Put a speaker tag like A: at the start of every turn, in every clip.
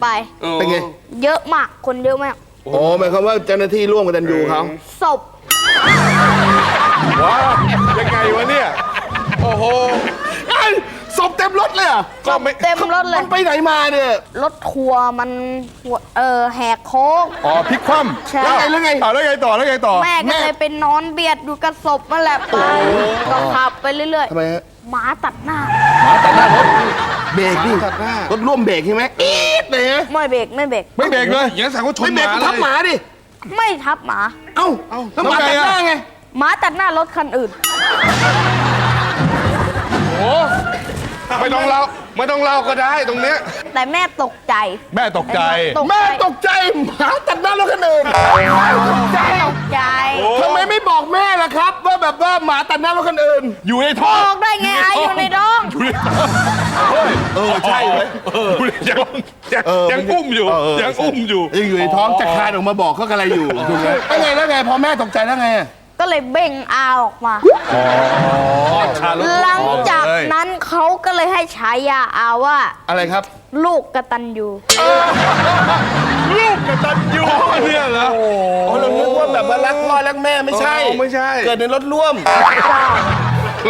A: ไป
B: เป็นไง
A: เยอะมากคนเยอะมาก
B: อ๋อหมายความว่าเจ้าหน้าที่ร่วมกับตันยูเขา
A: ศพ
C: ว้าวยังไงวะเนี่ย โอ้โห
B: ไอ้ยศพเต็มรถเลยเหรอ
C: ก็ไม่
A: เต็มรถเลย
B: มันไปไหนมาเนี่ย
A: รถทัวร์มันหัวเออแหกโค้ง
C: อ๋อพลิกคว่ำ
A: ใช่
B: แล้วไงแล้วไง
C: อ่าแล้วไงต่อแล้วไงต่อ
A: แม่ก็เลยไปนอนเบียดอยู่กับศพนั่นแหละไปก็ขับไปเรื่อย
B: ทำไมฮะ
A: ๆหมาตัดหน้า
B: เบรกดิรถร่วมเบรกใช่ไหมอี๊ดเลยฮะ
A: ไม่เบรกไม่เบรก
C: ไม่เบรกเลยอย่างนั้นสั่งว่าชน
B: ไม่
C: ห
B: เบรก
C: มา
B: ก็ทับห
C: เล
B: มายดิ
A: ไม่ทับหมา
B: เอ้าแล้วหมา
C: แล้วไง
B: ตัด
C: อะ
B: หน้าไง
A: หมาตัดหน้ารถคันอื่น
C: โอ้ไม่ต้องเล่าไม่ต้องเล่าก็ได้ตรงเนี้ย
A: แต่แม่ตกใจ
C: แม่ตกใจ
A: ตก
B: แม่
A: ใจ
B: ตกใจหมาตัดหน้ารถคันอื่น
A: ตกใจ
B: ทำไมไม่บอกแม่ล่ะครับว่า แบบว่าหมาตัดหน้ารถคันอื่น
C: อยู่ในท้อง
A: บอกได้ไงอาอยู่ในท้อง
C: อยู่ในท้อง
B: เออใช่เลย
C: ยังยัง
B: เออ
C: ยังอุ้มอยู่
B: เออเออ
C: ยังอุ้มอยู่
B: ยังอยู่ในท้องจะคลานออกมาบอกเขาอะไรอยู่ถูกไหมแล้วไงแล้วไงพอแม่ตกใจแล้วไงอะ
A: ก็เลยเบ่งอาออกมา
C: ชาล
A: หลังจากนั้นเขาก็เลยให้ฉายาอาว่า
B: อะไรครับ
A: ลูกกตันยู
C: ลูก กตันยูเนี่ยเหรอ
B: อ๋อเรานึกว่าแบบว่ารักพ่อรักแม่ไม่ใช่
C: อ๋อไม่ใช่
B: เกิดในรถร่วม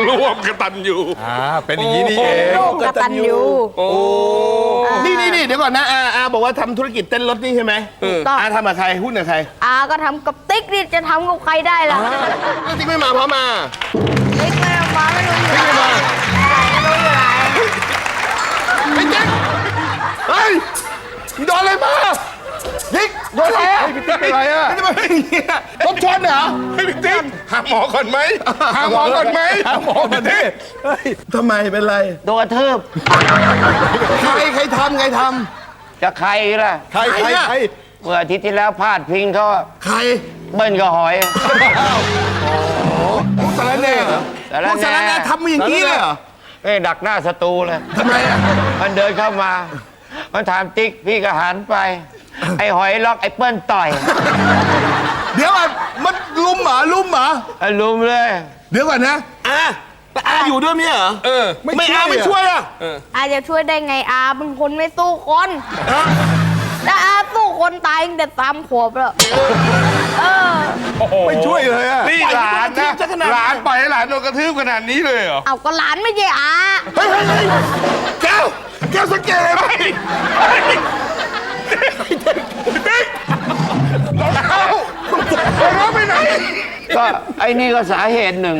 C: ร่วมกตันยูอ่าเป็นอย่างนี้นี่เอง
A: ลูกกตันยู
C: โอ้
B: นี่นี่นี่เดี๋ยวก่อนนะอาอาบอกว่าทำธุรกิจเต้นรถนี่ใช่ไหม
A: ต้อง
B: อาทำกับใครหุ้นกับใคร
A: อาก็ทำกับติ๊กนี่จะทำกับใครได้ล่ะ
B: แล้วติ๊กไม่มาเพราะมา
A: ติ๊กไม่ได้มาไม่รู้อยู่ไหน
B: ติ๊กไม่ม
C: พี่ติ๊กเป็นไรอะ
B: ไม่ได้มาเป็นอย่างเงี้ยรถชนเหรอ
C: ให้พี่ติ๊กหาหมอก่อนไหมหาหมอก่อนไหมหาหมอก่อนดิ
B: ทำไมเป็นไร
D: โดนกระทืบ
B: ใครใครทำใครท
D: จะใครล่ะ
C: ใครใครใคร
D: เมื่ออาทิตย์ที่แล้วพลาดพิงเขาำ
B: ใคร
D: เบิ้ลกับหอย
B: พวกสารแหน่เหรอ
D: สารแหน่
B: พวกสารแหน่ทำมาอย่างนี้เลยเหรอ
D: เอ้ยดักหน้าศัตรูเลย
B: ทำไมอะ
D: มันเดินเข้ามา มันถามติ๊กพี่ก็หันไป ไอ้หอยล็อกไอ้เปิ้ลต่อย
B: เดี๋ยวก่อนมันลุมเหรอลุมเหรอ
D: อะลุมเลย
B: เดี๋ยวก่อนนะอาแต่อาอยู่ด้วยไหมเหรอ
C: เออ
B: ไม่อาไม่ช่วยอะ
A: อาจะช่วยได้ไงอาเป็นคนไม่สู้คนแต่อาสู้คนตายตั้งแต่สามขวบแล้วเออ
C: ไม่ช่วยเลยอะนี่หลานนะ
B: จะขนาดนั้น
C: หลานปล่อยให้หลานโดนกระทืบขนาดนี้เลยเหรอ
A: เอาก็หลานไม่ใช่อา
B: เฮ้ยเฮ้ยเฮ้ยแก้วแก้วสังเกตไหม
D: ก็ไอ้นี่ก็สาเหตุหนึ่ง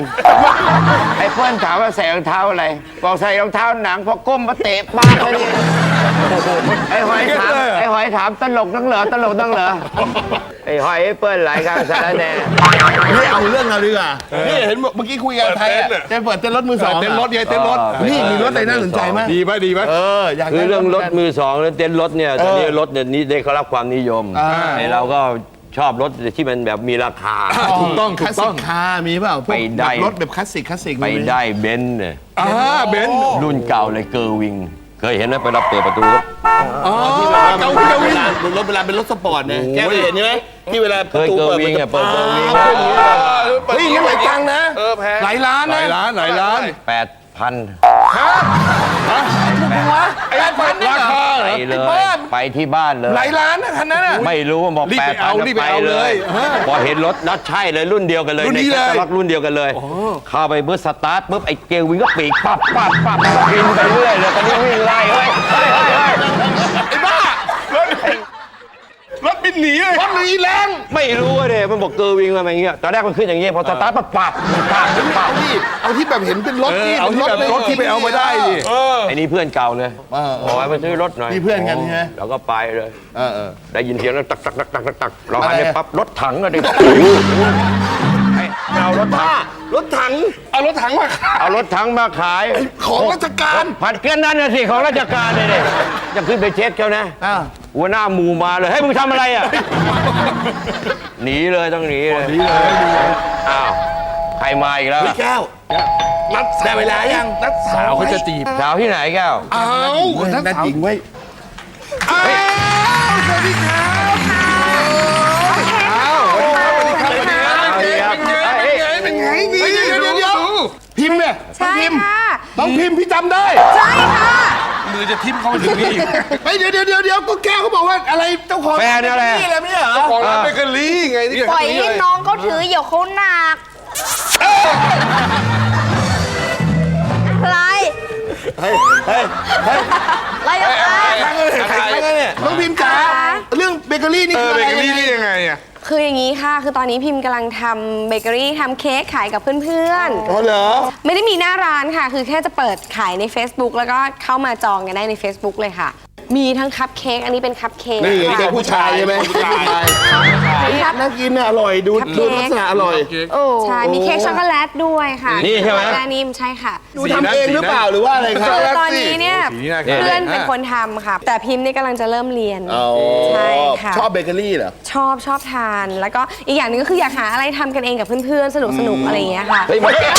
D: ไอ้เปิ้ลถามว่าใส่รองเท้าอะไร บอกใส่รองเท้าหนังพอก้มมาเตะปากเลยนี่ไอ้หอยถามไอ้หอยถามตลกนังเหรอตลกนังเหรอไอ้หอยไอ้เปิ้ลหลายครั้งสารแหน่
B: นี่เอาเรื่องเราดีกว่านี่เห็นเมื่อกี้คุยกับไทยอะจะเปิดเต้นรถมือสองอะ
C: เต้นรถไงเต้นรถ
B: นี่มีรถอะไรน่าสนใจไหม
C: ดีไหมดีไหม
B: เอออยาก
E: คือ
B: ได้
E: เรื่องรถมือสองแล้วเต้นรถเนี่ยตอนนี้รถเนี่ยนี้ได้เขารับความนิยม
B: อ่า
E: ไอ้เราก็ ชอบรถที่มันแบบมีราคา
C: ถูกต้อง
B: ค
C: ถู
B: ลากส
C: ต้
B: สิ
C: อง
B: กคาร์มีเปล่าพวก
E: ไปได้
B: แบบรถแบบคลาสสิกคลาสสิก
E: ไป
B: มีหม
E: ได้เบนซ์เนี่ย
C: อ่าเบนซ์
E: รุ่นเก่าเลยเกอร์วิง เคยเห็นไหมไปรับเปิดประตูรถ
B: อ๋อที่แบบว่าเกาวิ่งเกาวิ่งรถเวลาเป็นรถสปอร์ตเนี่ยแกเคยเห็นใช่ไหมที่เวลา
E: เคยเกอร์วิงเนี่ยเปิดเกอร์วิง
B: เฮ้ยนี่หลายตังค์นะ
C: เออแพง
B: หลายล้าน
C: ห
B: นะ
C: ลายล้านหลายล้าน
E: แปดพัน
B: ไอ้พันนี่
C: รา
B: เหรอ
C: คาเห
E: ไป
C: รอ
E: เลย
B: บ้าน
E: ไปที่บ้านเลย
B: หลายล้านนะคันนั้นอะ
E: ไม่รู้ว่าบอก
C: รีบ
E: แป
C: ไป
E: ดพั
C: เอา
E: น
C: รีบไป
E: ไป
C: เอา
E: เล
C: เลยยฮะ
E: พอเห็นรถนัดใช่เลยรุ่นเดียวกันเลย
C: รุ่นนี้
E: ใน
C: เลย
E: แคตตาล็อกรุ่นเดียวกันเลยเข้าไปเมื่อสตาร์ทปุ๊บไอ้เกลวิงก็ปีกปั๊บปั๊บปั๊บบินไปเรื่อยเลยตอนนี้วิ่งไล่เฮ้ยเฮ้ยเฮ้ยเฮ้ย
C: ไอ้บ้ารถรถบินหนีเลย
B: รถหรือแรง
E: ไม่รู้อะเนี่ยมันบอกเกอร์วิงมาอย่างเงี้ยตอนแรกมันขึ้นอย่างเงี้ยพอสตาร์ทปั๊บปั๊บปั๊บปั๊บ
B: เอาที่ เอาที่แบบเห็นเป็นรถ
C: เออ
B: ที่
C: เอาที่แบบรถที่ไปเอามาได้ดิเออ
E: ไอ้นี่เพื่อนเก่าเลย
B: เออเอ
E: บอก
B: อ
E: ให้มาซื้อรถหน่อย
B: มีเพื่อนกันใช่ไหม
E: แล้วก็ไปเลย
B: เออเออ
E: ได้ยินเสียงแล้วตักตักตักตักตักตักเราหัน
B: อะไร
E: ไป
B: อะ
E: ปั๊บรถถังอะดิไอ้เอารถถัง
B: รถถัง
C: เอารถถังมาขาย
E: เอารถถังมาขาย
B: ของราชการ
E: ผัดเกนนั่นน่ะสิของราชการเลยเนี่ยจะขึ้นไปเช็ดเขานะ
B: อ่า
E: หัวหน้าหมูมาเลยเฮ้ยมึงทำอะไรอะหนีเลยต้องหนีเลยหนีเลยอ้าว ใครมาอีกแล้ว
B: พี่แก้ว
C: นัด
B: ได้เวลายัง
C: นัดสาวเขาจะจีบ
E: สาวที่ไหนแก้ว
C: อ้าว
B: นั
C: นั
B: ด
C: ดสาว
B: หญิงไว้
C: อ้าวสวัสดีครับอ้าวสวัสดีครับสวัสดีครับสวัสดีครับเป็นไงเป็นไงเป็นไงนี่
B: เดี๋ยวเดี๋ยวเดี๋ยวพิมพ์เนี่ยต้อง
F: ใช่
B: พิมพ์
F: ค่ะ
B: ต้องพิมพ์พี่จำได้
F: ใช่ค่ะ
C: มือจะทิ่มเข้ามาถึงนี่อีก
B: เฮ้ยเดี๋ยวเดี๋ยวเดี๋ยวเดี๋ยวก็แก้วเขาบอกว่าอะไรเจ้าของ
E: แฟนอะไร
B: นี่อะไรไม่ใช่เหรอ
C: ของร้านเบเกอรี่ไงที่
A: ปล่อยให้น้องเขาถือเดี๋ยวเขาหนัก อะไร
B: เฮ้ยเฮ้ยเฮ้ย
A: อะไรอะไร
C: ใครใครเนี่ย
B: น้องพิมพ์จ๋าเรื่องเบเกอรี่นี่
C: เอ
B: คือ
C: อ
B: อะ
C: เบ
B: ไร
C: เกอรี่นี่ยังไงอะ
F: คืออย่างนี้ค่ะ คือตอนนี้พิมพ์กำลังทำเบเกอรี่ทำเค้กขายกับเพื่อน
B: อ๋อเหรอ
F: ๆ ไม่ได้มีหน้าร้านค่ะ คือแค่จะเปิดขายใน Facebook แล้วก็เข้ามาจองกันได้ใน Facebook เลยค่ะ มีทั้งคัพเค้กอันนี้เป็นคัพเค้ก
B: นี่เด็กผู้ชายใช่ไหม
C: ผู้ชาย
B: น่ากินน่ะอร่อยดู
F: คัพ
B: ดู
F: เค้ก
B: ลักษณะอร่อย
A: โอ้
F: ใช่ มีเค้กช็อกโกแลตด้วยค่ะ
E: นี่ใช่ไหม
F: ช็อกโกแลตนิ่มใช่ค่ะ
B: ดูทำเองหรือเปล่าหรือว่าอะไรครับ
F: คือตอนนี้เนี่ย
C: สีนี่น่ากิน
F: เพื่อนเป็นคนทำค่ะ แต่พิมพ์นี่กำลังจะเริ่มเรียน
B: อ๋อ
F: ใช่ค่ะ
B: ชอบเบเกอรี่เหรอ
F: ชอบชอบทาน แล้วก็อีกอย่างหนึงก็คืออยากหาอะไรทำกันเองกับเพื่อนๆ สนุกสนุกๆอะไรอย่างเงี้ยค่ะ
E: เฮ้ยมันแกะ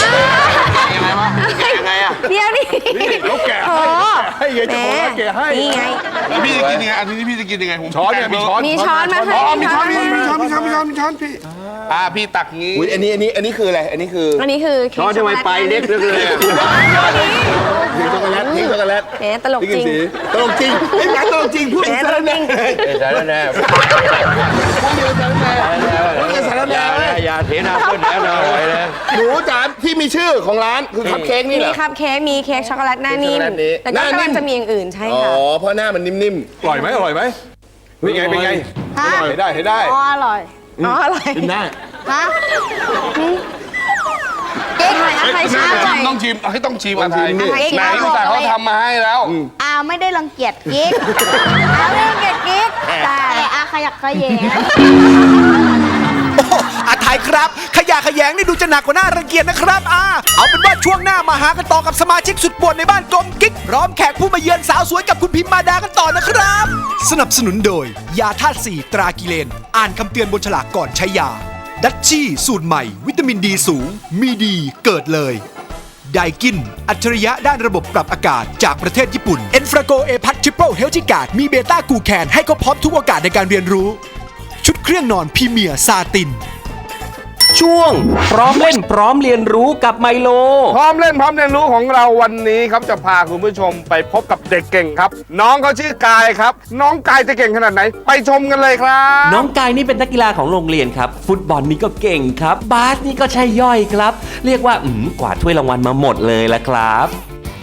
E: ยังไงวะแกะยังไงอะ
F: เดี๋ยวดิ
C: เขาแกะ
F: โอ้
B: ให้ยายเจ้าของร้านแกะให้
F: นี่ไง
C: แล้วพี่จะกินยังไงอันนี้พี่จะกินยังไงผมช้อนเนี่ยมีช้อน
F: มีช้อนมาให้
C: อ๋อมีช้อน
F: มี
C: มี
F: ช้อน
C: มีช้อนมีช้อนมีช้อนมีช้อนพี่อ่าพี่ตักงี้
B: อุ้ยอันนี้อันนี้อันนี้คืออะไร อันนี้คือ
F: อันนี้คือเค้
E: ช้อน
F: กช็
E: ทำ
F: อก
E: ไม
F: โกแลต
E: ไปเล็กเหลือเกินอะ
B: ทิ้งช็อกโกแลตทิ้งช็อกโกแลต
F: แหมตลก
B: นี่กิ
F: จ
B: น
F: ริง
B: สีตลกจริงเฮ้ยงานตลกจริงพูด
F: แหม
B: ถึง
F: ต
B: สาร
F: ลก
B: แห
F: จ
B: น่
F: ริง
E: เออสารแหน่
B: พูดถึงสารแหน่พูดถึงสาร
E: อ
B: แหน่
E: ย่านะอย่าเทน้ำเพื่อนแล้วนะเอาไว้เลย
B: หนูจ๋าที่มีชื่อของร้านคือคัพเค้กนี่เหร
F: มี
B: อ
F: คัพเค้กมีเค้กช็อกโกแลตหน้านิ่ม
B: ช็อกโกแลตนี้
F: แต่
B: ห
F: ก็
B: น้านิ่
F: กำลั
B: ม
F: งจะมีอย่างอื่นใช่
B: อ๋อ
F: ค่ะ
B: เพราะหน้ามันนิ่ม
C: อร่อยไหมอร่อยไหมเป็นไงเป็นไง
A: ฮะ
C: อร่อยได้ให้ได้
A: อ๋ออร่อย
F: อ๋ออะไร
B: ๆกินได้
A: ฮะเก๊ก
F: ใคร
C: ต้
F: ช้า
C: อง
F: หน่
C: ชิ
F: อ
C: ม
F: ย
C: ต้องชิมให้ต้องชิมอะไร
B: ต้องชิมนี่
C: ไหนอุตส่าห์เขาทำมาให้แล้ว
A: อาไม่ได้รังเกียจกิ๊กอาไม่ได้รังเกียจกิ๊กแต่อาขยักขยแยง
G: โอ้โหอา ไทยครับ ขยะแขยงนี่ดูจะหนักกว่าหน้ารังเกียจนะครับอาเอาเป็นว่าช่วงหน้ามาหากันต่อกับสมาชิกสุดป่วนในบ้านกลมกิ๊กพร้อมแขกผู้มาเยือนสาวสวยกับคุณพิมมาดากันต่อนะครับ สนับสนุนโดย ยาธาตุสีตรากิเลน อ่านคำเตือนบนฉลากก่อนใช้ยา ดัชชี่ สูตรใหม่ วิตามินดีสูง มีดีเกิดเลยไดกิน อัจฉริยะด้านระบบปรับอากาศจากประเทศญี่ปุ่น e n f r a g o a p a t Triple h e a l t h Guard มีเบต้ากูแคนให้เขาพร้อมทุกโอกาสในการเรียนรู้ ชุดเครื่องนอนพรีเมียร์ซาติน
H: ช่วง พร้อมเล่นพร้อมเรียนรู้กับไมโล
C: พร้อมเล่นพร้อมเรียนรู้ของเราวันนี้ครับจะพาคุณผู้ชมไปพบกับเด็กเก่งครับ น้องเขาชื่อกายครับ น้องกายจะเก่งขนาดไหน ไปชมกันเลยครับ
H: น้องกายนี่เป็นนักกีฬาของโรงเรียนครับ ฟุตบอลนี่ก็เก่งครับ บาสนี่ก็ใช่ย่อยครับ เรียกว่าอืมกวาดถ้วยรางวัลมาหมดเลยละครับ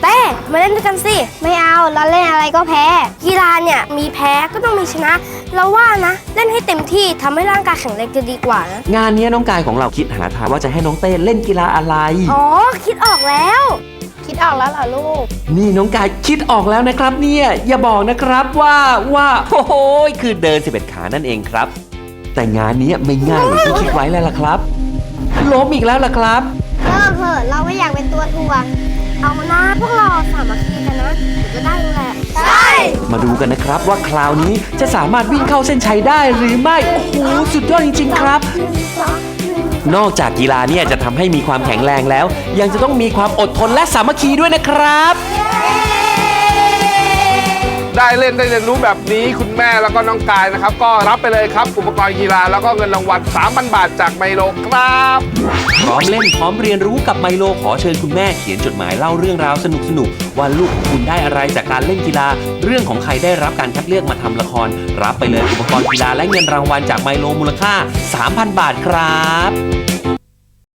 I: เต้มาเล่นด้วยกันสิ ไม่เอาเราเล่นอะไรก็แพ้ กีฬาเนี่ยมีแพ้ก็ต้องมีชนะ เราว่านะ เล่นให้เต็มที่ทำให้ร่างกายแข็งแรงจะดีกว่านะ
H: งานเนี้ยน้องกายของเราคิดหาทางว่าจะให้น้องเต้เล่นกีฬาอะไร
I: อ๋อ คิดออกแล้ว
A: คิดออกแล้วเหรอลูก
H: นี่น้องกายคิดออกแล้วนะครับเนี่ยอย่าบอกนะครับว่าว่าโอ้โหคือเดิน 11 ขานั่นเองครับ แต่งานเนี้ยไม่ง่ายอย่างที่คิดไว้แล้วล่ะครับล้มอีกแล้วล่ะครับ
I: เลิกเถอะเราไม่อยากเป็นตัวถ่วง เอานะพวกเราสามัคคีกันนะถึงจะได้แหละใช่
H: มาดูกันนะครับว่าคราวนี้จะสามารถวิ่งเข้าเส้นชัยได้หรือไม่โอ้โหสุดยอดจริง ๆ ครับ นอกจากกีฬาเนี่ยจะทำให้มีความแข็งแรงแล้ว ยังจะต้องมีความอดทนและสามัคคีด้วยนะครับ
C: ได้เล่นได้เรียนรู้แบบนี้คุณแม่แล้วก็น้องกายนะครับ ก็รับไปเลยครับอุปกรณ์กีฬาแล้วก็เงินรางวัล3,000 บาทจากไมโลครับ
H: พร้อมเล่นพร้อมเรียนรู้กับไมโลขอเชิญคุณแม่เขียนจดหมายเล่าเรื่องราวสนุกๆว่าลูกของคุณได้อะไรจากการเล่นกีฬา เรื่องของใครได้รับการคัดเลือกมาทำละคร รับไปเลยอุปกรณ์กีฬาและเงินรางวัลจากไมโลมูลค่า 3,000 บาทครับ